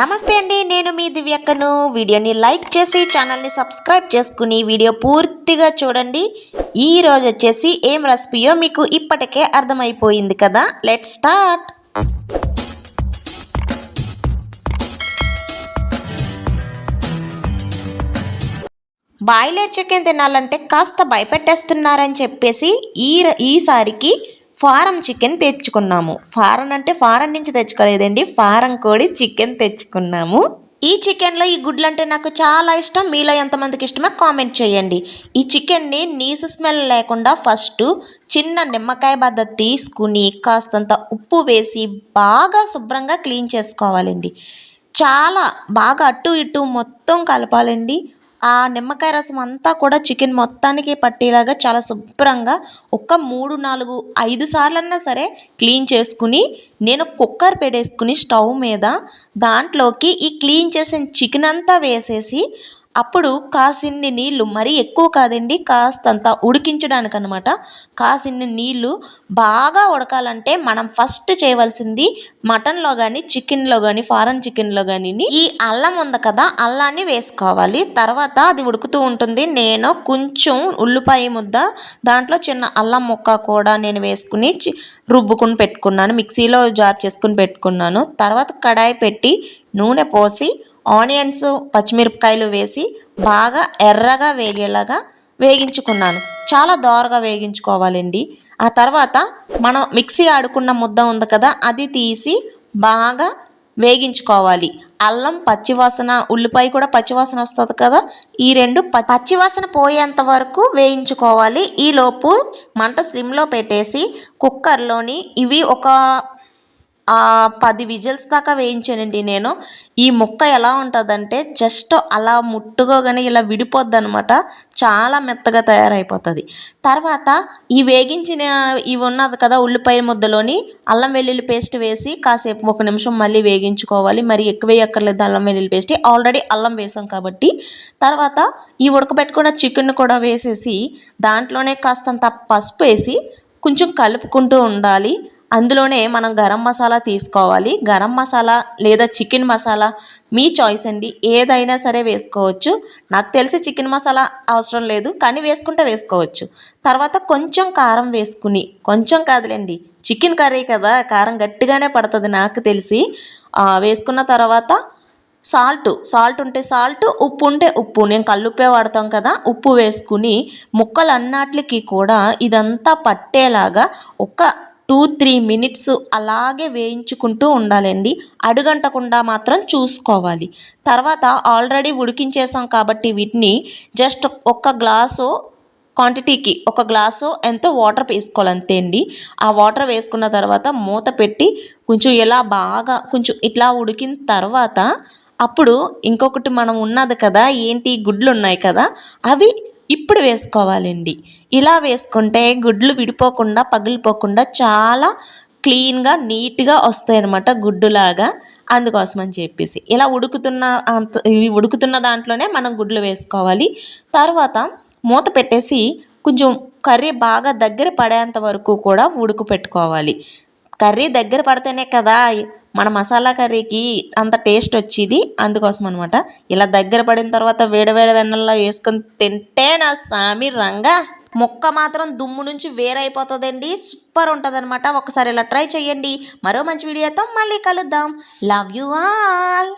నమస్తే అండి నేను మీ దివ్యక్కను. వీడియోని లైక్ చేసి ఛానల్ని సబ్స్క్రైబ్ చేసుకుని వీడియో పూర్తిగా చూడండి. ఈ వచ్చేసి ఏం రెసిపీయో మీకు ఇప్పటికే అర్థమైపోయింది కదా. లెట్ స్టార్ట్ బాయిలర్ చికెన్ తినాలంటే కాస్త భయపెట్టేస్తున్నారని చెప్పేసి ఈ ఈసారికి ఫారం చికెన్ తెచ్చుకున్నాము. ఫారం అంటే ఫారం నుంచి తెచ్చుకోలేదండి. ఫారం కోడి చికెన్ తెచ్చుకున్నాము. ఈ చికెన్లో ఈ గుడ్లు అంటే నాకు చాలా ఇష్టం. మీలో ఎంతమందికి ఇష్టమో కామెంట్ చేయండి. ఈ చికెన్ని నీసు స్మెల్ లేకుండా ఫస్ట్ చిన్న నిమ్మకాయ బద్ద తీసుకుని కాస్తంత ఉప్పు వేసి బాగా శుభ్రంగా క్లీన్ చేసుకోవాలండి. చాలా బాగా అటు ఇటు మొత్తం కలపాలండి. ఆ నిమ్మకాయ రసం అంతా కూడా చికెన్ మొత్తానికి పట్టేలాగా చాలా శుభ్రంగా ఒక మూడు నాలుగు ఐదు సార్లన్నా సరే క్లీన్ చేసుకుని నేను కుక్కర్ పెట్టేసుకుని స్టవ్ మీద దాంట్లోకి ఈ క్లీన్ చేసిన చికెన్ అంతా వేసేసి అప్పుడు కాసిన్ని నీళ్ళు మరీ ఎక్కువ కాదండి కాస్తంత ఉడికించడానికి అనమాట కాసిన్ని నీళ్ళు బాగా ఉడకాలంటే మనం ఫస్ట్ చేయవలసింది మటన్లో కానీ చికెన్లో కానీ ఫారెన్ చికెన్లో కానీ ఈ అల్లం ఉంది కదా అల్లాన్ని వేసుకోవాలి. తర్వాత అది ఉడుకుతూ ఉంటుంది. నేను కొంచెం ఉల్లిపాయ ముద్ద దాంట్లో చిన్న అల్లం ముక్క కూడా నేను వేసుకుని రుబ్బుకుని పెట్టుకున్నాను. మిక్సీలో జార్ చేసుకుని పెట్టుకున్నాను. తర్వాత కడాయి పెట్టి నూనె పోసి ఆనియన్స్ పచ్చిమిరపకాయలు వేసి బాగా ఎర్రగా వేగేలాగా వేగించుకున్నాను. చాలా దోరగా వేగించుకోవాలండి. ఆ తర్వాత మనం మిక్సీ ఆడుకున్న ముద్ద ఉంది కదా అది తీసి బాగా వేగించుకోవాలి. అల్లం పచ్చివాసన ఉల్లిపాయ కూడా పచ్చివాసన వస్తుంది కదా ఈ రెండు పచ్చివాసన పోయేంత వరకు వేయించుకోవాలి. ఈలోపు మంట స్లిమ్లో పెట్టేసి కుక్కర్లోని ఇవి ఒక పది విజిల్స్ దాకా వేయించానండి నేను. ఈ ముక్క ఎలా ఉంటుందంటే జస్ట్ అలా ముట్టుకోగానే ఇలా విడిపోద్ది అనమాట చాలా మెత్తగా తయారైపోతుంది. తర్వాత ఈ వేగించిన ఇవి ఉన్నది కదా ఉల్లిపాయ ముద్దలోని అల్లం వెల్లుల్లి పేస్ట్ వేసి కాసేపు ఒక నిమిషం మళ్ళీ వేగించుకోవాలి. మరి ఎక్కువ వేయక్కర్లేదు అల్లం వెల్లుల్లి పేస్ట్. ఆల్రెడీ అల్లం వేసాం కాబట్టి. తర్వాత ఈ ఉడకబెట్టుకున్న చికెన్ కూడా వేసేసి దాంట్లోనే కాస్తంత పసుపు వేసి కొంచెం కలుపుకుంటూ ఉండాలి. అందులోనే మనం గరం మసాలా తీసుకోవాలి. గరం మసాలా లేదా చికెన్ మసాలా మీ చాయిస్ అండి. ఏదైనా సరే వేసుకోవచ్చు. నాకు తెలిసి చికెన్ మసాలా అవసరం లేదు కానీ వేసుకుంటే వేసుకోవచ్చు. తర్వాత కొంచెం కారం వేసుకుని కొంచెం కాదులేండి చికెన్ కర్రీ కదా కారం గట్టిగానే పడుతుంది నాకు తెలిసి వేసుకున్న తర్వాత సాల్ట్ సాల్ట్ ఉంటే సాల్ట్ ఉప్పు ఉంటే ఉప్పు. నేను కల్లుప్పే వాడతాం కదా ఉప్పు వేసుకుని ముక్కలు అన్నాట్లకి కూడా ఇదంతా పట్టేలాగా ఒక టూ త్రీ మినిట్స్ అలాగే వేయించుకుంటూ ఉండాలండి. అడుగంటకుండా మాత్రం చూసుకోవాలి. తర్వాత ఆల్రెడీ ఉడికించేసాం కాబట్టి వీటిని జస్ట్ ఒక్క గ్లాసు క్వాంటిటీకి ఒక గ్లాసు ఎంతో వాటర్ వేసుకోవాలి అంతే అండి. ఆ వాటర్ వేసుకున్న తర్వాత మూత పెట్టి కొంచెం ఇలా బాగా కొంచెం ఇట్లా ఉడికిన తర్వాత అప్పుడు ఇంకొకటి మనం ఉన్నది కదా ఏంటి గుడ్లు ఉన్నాయి కదా అవి ఇప్పుడు వేసుకోవాలండి. ఇలా వేసుకుంటే గుడ్లు విడిపోకుండా పగిలిపోకుండా చాలా క్లీన్గా నీట్గా వస్తాయి అనమాట గుడ్డులాగా. అందుకోసం అని చెప్పేసి. ఇలా ఉడుకుతున్న అంత ఇవి ఉడుకుతున్న దాంట్లోనే మనం గుడ్లు వేసుకోవాలి. తర్వాత మూత పెట్టేసి కొంచెం కర్రీ బాగా దగ్గర పడేంత వరకు కూడా ఉడుకు పెట్టుకోవాలి. కర్రీ దగ్గర పడితేనే కదా మన మసాలా కర్రీకి అంత టేస్ట్ వచ్చేది. అందుకోసం అనమాట ఇలా దగ్గర పడిన తర్వాత వేడివేడి వెన్నెల్లో వేసుకొని తింటే నా సామి రంగా. మొక్క మాత్రం దుమ్ము నుంచి వేరైపోతుందండి. సూపర్ ఉంటుంది అనమాట ఒకసారి ఇలా ట్రై చేయండి మరో మంచి వీడియోతో మళ్ళీ కలుద్దాం. Love you all